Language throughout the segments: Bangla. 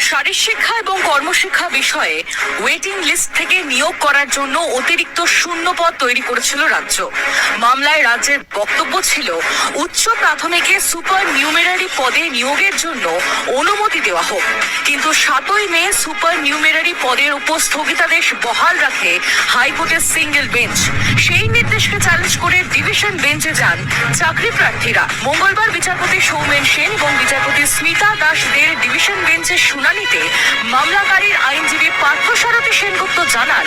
শারীরশিক্ষা এবং কর্মশিক্ষা বিষয়ে ওয়েটিং লিস্ট থেকে নিয়োগ করার জন্য অতিরিক্ত শূন্য পদ তৈরি করেছিল রাজ্য। মামলায় রাজ্যের বক্তব্য ছিল, উচ্চ প্রাথমিকে সুপার নিউমেরারি পদে নিয়োগের জন্য অনুমতি দেওয়া হোক। কিন্তু সাতই মে সুপার নিউমেরারি পদের উপর স্থগিতাদেশ বহাল রাখে হাইকোর্টের সিঙ্গেল বেঞ্চ সেই নির্দেশকে চ্যালেঞ্জ করে ডিভিশন বেঞ্চে যান চাকরি প্রার্থীরা। মঙ্গলবার বিচারপতি সৌমেন সেন এবং বিচারপতি স্মিতা দাসদের ডিভিশন বেঞ্চের শুনানিতে মামলাকারীর আইনজীবী পার্থসারথী সেনগুপ্ত জানান,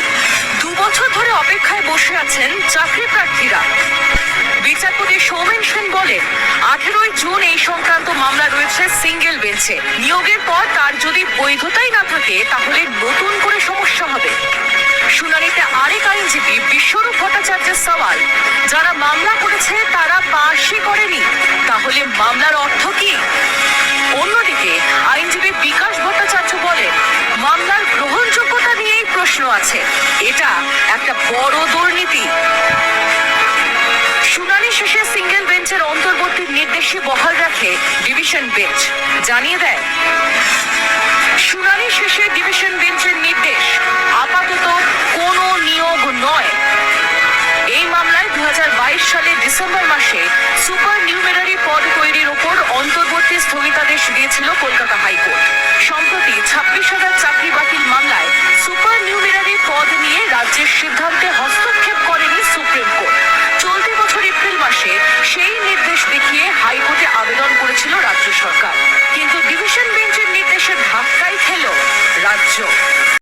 দু বছর ধরে অপেক্ষায় বসে আছেন চাকরি প্রার্থীরা। বিচারপতি সৌমেন সেন বলেন, আঠেরোই জুন এই সংক্রান্ত মামলা রয়েছে সিঙ্গেল বেঞ্চে। নিয়োগের পর তার যদি বৈধতাই না থাকে, তাহলে নতুন করে সমস্যা হবে। শুনানিতে আরেক আইনজীবী বিশ্বরূপ ভট্টাচার্যের সওয়াল, যারা মামলা করেছে তারা পাশই করেনি। তাহলে মামলার অর্থ প্রশ্ন এটা একটা বড় দুর্নীতি। শুনানি শেষে সিঙ্গেল বেঞ্চের অন্তর্বর্তী নির্দেশে বহাল রাখে ডিভিশন বেঞ্চ জানিয়ে দেয়, শুনানি শেষে ডিভিশন বেঞ্চের নির্দেশ আপাতত কোনো নিয়োগ নয়। এই মামলায় দু হাজার বাইশ সালের ডিসেম্বর মাসে সুপার নিউমেরারি পদ তৈরির ওপর অন্তর্বর্তী স্থগিতাদেশ দিয়েছিল কলকাতা সিদ্ধান্তে